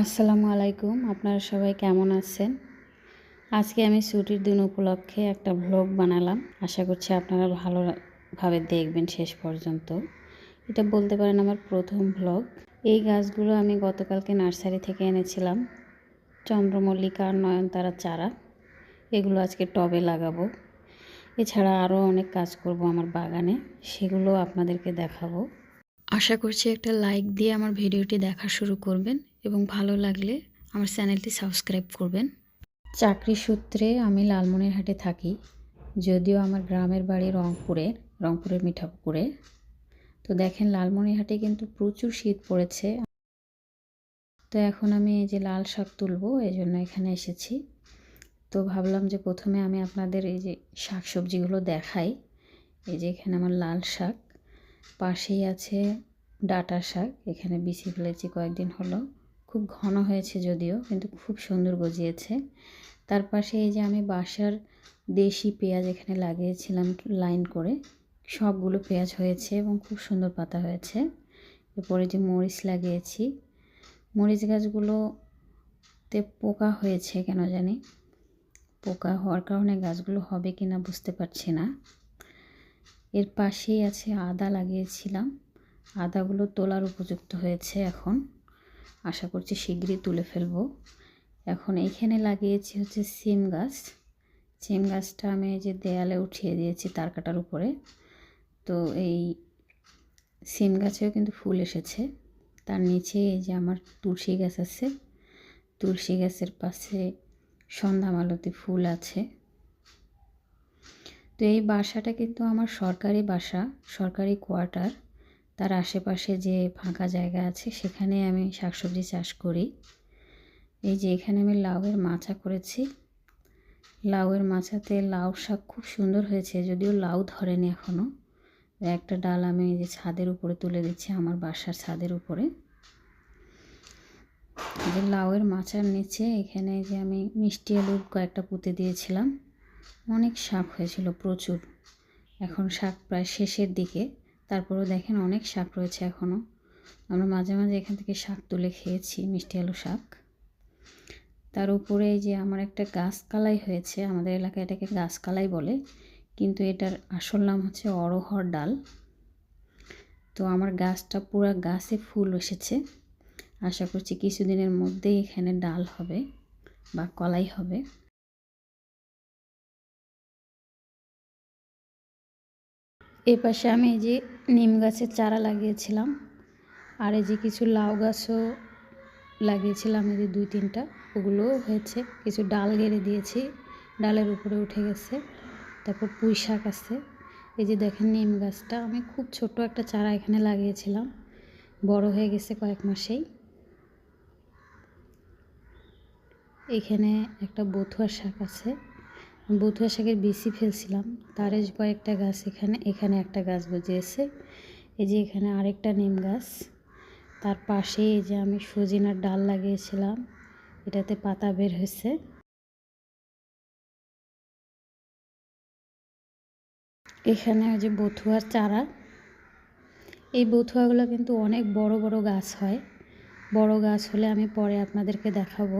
আসসালামু আলাইকুম, আপনারা সবাই কেমন আছেন? আজকে আমি ছুটির দিন উপলক্ষে একটা ভ্লগ বানালাম। আশা করছি আপনারা ভালোভাবে দেখবেন শেষ পর্যন্ত। এটা বলতে পারেন আমার প্রথম ভ্লগ এই গাছগুলো আমি গতকালকে নার্সারি থেকে এনেছিলাম। চন্দ্রমল্লিকা আর নয়নতারা চারা, এগুলো আজকে টবে লাগাবো। এছাড়া আরও অনেক কাজ করব আমার বাগানে, সেগুলো আপনাদেরকে দেখাবো। আশা করছি একটা লাইক দিয়ে আমার ভিডিওটি দেখা শুরু করবেন। এবং ভালো লাগলে আমার চ্যানেলটি সাবস্ক্রাইব করবেন। চাকরি সূত্রে আমি লালমনিরহাটে থাকি, যদিও আমার গ্রামের বাড়ি রংপুরে, রংপুরের মিঠাপুকুরে। তো দেখেন, লালমনিরহাটে কিন্তু প্রচুর শীত পড়েছে। তো এখন আমি এই যে লাল শাক তুলবো, এই জন্য এখানে এসেছি। তো ভাবলাম যে প্রথমে আমি আপনাদের এই যে শাক সবজিগুলো দেখাই। এই যে এখানে আমার লাল শাক, পাশেই আছে ডাটা শাক, এখানে বিছি ফেলেছি কয়েকদিন হলো। খুব ঘন হয়েছে যদিও, কিন্তু খুব সুন্দর গজিয়েছে। তার পাশে এই যে আমি বাসার দেশি পেঁয়াজ এখানে লাগিয়েছিলাম লাইন করে, সবগুলো পেঁয়াজ হয়েছে এবং খুব সুন্দর পাতা হয়েছে। এরপরে যে মরিচ লাগিয়েছি, মরিচ গাছগুলোতে পোকা হয়েছে কেন জানি? পোকা হওয়ার কারণে গাছগুলো হবে কি না বুঝতে পারছি না। এর পাশেই আছে আদা লাগিয়েছিলাম, আদাগুলো তোলার উপযুক্ত হয়েছে এখন। আশা করছি শীঘ্রই তুলে ফেলব। এখন এইখানে লাগিয়েছি হচ্ছে সিম গাছ। সিম গাছটা আমি যে দেয়ালে উঠিয়ে দিয়েছি তার কাটার উপরে। তো এই সিম গাছেও কিন্তু ফুল এসেছে। তার নিচে এই যে আমার তুলসী গাছ আছে। তুলসী গাছের পাশে সন্ধ্যা মালতি ফুল আছে। তো এই বাসাটা কিন্তু আমার সরকারি বাসা, সরকারি কোয়ার্টার। তার আশেপাশে যে ফাঁকা জায়গা আছে, সেখানে আমি শাকসবজি চাষ করি। এই যে এখানে আমি লাউয়ের মাচা করেছি। লাউয়ের মাচাতে লাউ শাক খুব সুন্দর হয়েছে, যদিও লাউ ধরেনি এখনও একটা ডাল আমি যে ছাদের উপরে তুলে দিচ্ছি, আমার বাসার ছাদের উপরে। যে লাউয়ের মাচার নিচে এখানে যে আমি মিষ্টি আলু কয়েকটা পুঁতে দিয়েছিলাম। অনেক শাক হয়েছিল প্রচুর। এখন শাক প্রায় শেষের দিকে। তারপরেও দেখেন অনেক শাক রয়েছে এখনও আমরা মাঝে মাঝে এখান থেকে শাক তুলে খেয়েছি, মিষ্টি আলু শাক। তার উপরে যে আমার একটা গাছ কালাই হয়েছে, আমাদের এলাকায় এটাকে গাছ কালাই বলে, কিন্তু এটার আসল নাম হচ্ছে অরহর ডাল। তো আমার গাছটা পুরো গাছে ফুল এসেছে। আশা করছি কিছুদিনের মধ্যেই এখানে ডাল হবে বা কলাই হবে। এ পাশে আমি এই যে নিম গাছের চারা লাগিয়েছিলাম আর এই যে কিছু লাউ গাছও লাগিয়েছিলাম এই যে দুই তিনটা ওগুলোও হয়েছে। কিছু ডাল গেড়ে দিয়েছি, ডালের উপরে উঠে গেছে। তারপর পুঁই শাক আছে। এই যে দেখেন নিম গাছটা, আমি খুব ছোট একটা চারা এখানে লাগিয়েছিলাম, বড় হয়ে গেছে কয়েক মাসেই। এখানে একটা বথুয়ার শাক আছে। বথুয়া শাকের বেশি ফেলছিলাম, তার কয়েকটা গাছ এখানে এখানে একটা গাছ গজিয়েছে। এই যে এখানে আরেকটা নিম গাছ, তার পাশে এই যে আমি সজিনার ডাল লাগিয়েছিলাম, এটাতে পাতা বের হয়েছে। এখানে ওই যে বথুয়ার চারা, এই বথুয়াগুলো কিন্তু অনেক বড় বড় গাছ হয়। বড় গাছ হলে আমি পরে আপনাদেরকে দেখাবো।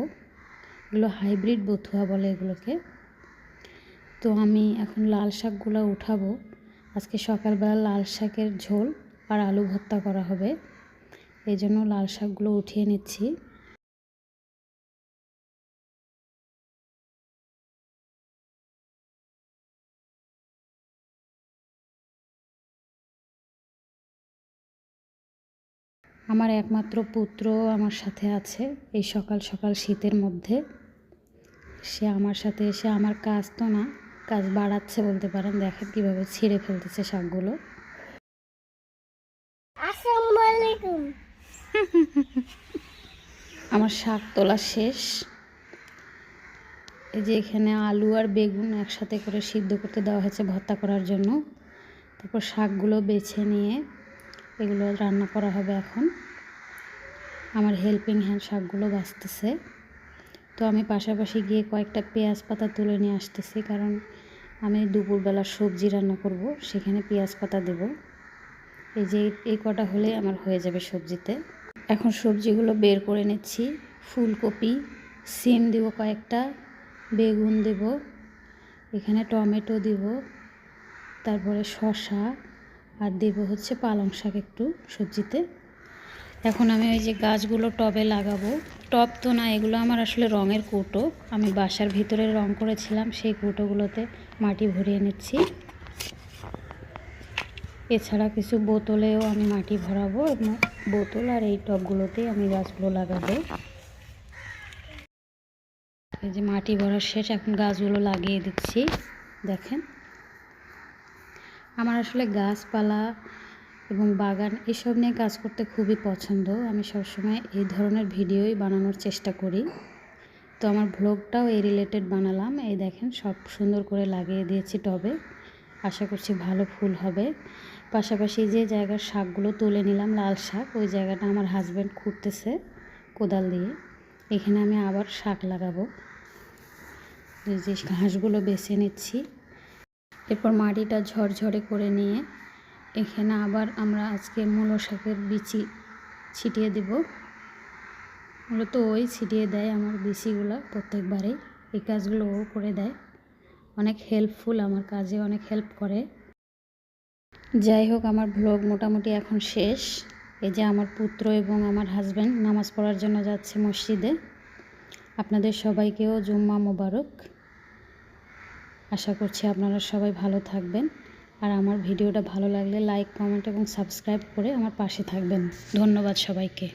এগুলো হাইব্রিড বথুয়া বলে এগুলোকে। তো আমি এখন লাল শাকগুলো উঠাবো। আজকে সকালবেলা লাল শাকের ঝোল আর আলু ভর্তা করা হবে। এই জন্য লাল শাকগুলো উঠিয়ে নিচ্ছি। আমার একমাত্র পুত্র আমার সাথে আছে এই সকাল সকাল শীতের মধ্যে। সে আমার সাথে এসে আমার কাজ তো না। কাজ বাড়াচ্ছে বলতে পারেন। দেখেন কীভাবে ছিঁড়ে ফেলতেছে শাকগুলো। আমার শাক তোলা শেষ। এই যে এখানে আলু আর বেগুন একসাথে করে সিদ্ধ করতে দেওয়া হয়েছে ভর্তা করার জন্য। তারপর শাকগুলো বেছে নিয়ে এগুলো রান্না করা হবে এখন। আমার হেল্পিং হ্যান্ড শাকগুলো বাঁচতেছে। তো আমি পাশাপাশি গিয়ে কয়েকটা পেঁয়াজ পাতা তুলে নিয়ে আসতেছি কারণ আমি দুপুরবেলা সবজি রান্না করব, সেখানে পেঁয়াজ পাতা দেব। এই যে এই কটা হলে আমার হয়ে যাবে সবজিতে। এখন সবজিগুলো বের করে নিচ্ছি, ফুলকপি, সিম দেব কয়েকটা, বেগুন দেব, এখানে টমেটো দেব, তারপরে শসা, আর দেব হচ্ছে পালং শাক একটু সবজিতে। এখন আমি ওই যে গাছগুলো টবে লাগাবো। টব তো না, এগুলো আমার আসলে রঙের কৌটো। আমি বাসার ভিতরে রং করেছিলাম, সেই কৌটোগুলোতে মাটি ভরিয়ে নিচ্ছি। এছাড়া কিছু বোতলেও আমি মাটি ভরাবো এবং বোতল আর এই টবগুলোতেই আমি গাছগুলো লাগাবো। এই যে মাটি ভরার শেষ, এখন গাছগুলো লাগিয়ে দিচ্ছি, দেখেন। আমার আসলে গাছপালা এবং বাগান এসব নিয়ে কাজ করতে খুবই পছন্দ। আমি সবসময় এই ধরনের ভিডিওই বানানোর চেষ্টা করি। তো আমার ভ্লগটাও এই রিলেটেড বানালাম। এই দেখেন, সব সুন্দর করে লাগিয়ে দিয়েছি টবে। আশা করছি ভালো ফুল হবে। পাশাপাশি যে জায়গার শাকগুলো তুলে নিলাম, লাল শাক, ওই জায়গাটা আমার হাজব্যান্ড খুঁড়তেছে কোদাল দিয়ে। এখানে আমি আবার শাক লাগাবো। যে ঘাসগুলো বেছে নিচ্ছি। এরপর মাটিটা ঝরঝরে করে নিয়ে এখানে আবার আমরা আজকে মূলো শাকের বিচি ছিটিয়ে দেব। মূলত ওই ছিটিয়ে দেয় আমার বিচিগুলো প্রত্যেকবারেই। এই কাজগুলো ও করে দেয়। অনেক হেল্পফুল আমার কাজে অনেক হেল্প করে। যাই হোক, আমার ভ্লগ মোটামুটি এখন শেষ। এই যে আমার পুত্র এবং আমার হাজব্যান্ড নামাজ পড়ার জন্য যাচ্ছে মসজিদে। আপনাদের সবাইকেও জুম্মা মোবারক। আশা করছি আপনারা সবাই ভালো থাকবেন। আর আমার ভিডিওটা ভালো লাগলে লাইক কমেন্ট এবং সাবস্ক্রাইব করে আমার পাশে থাকবেন। ধন্যবাদ সবাইকে।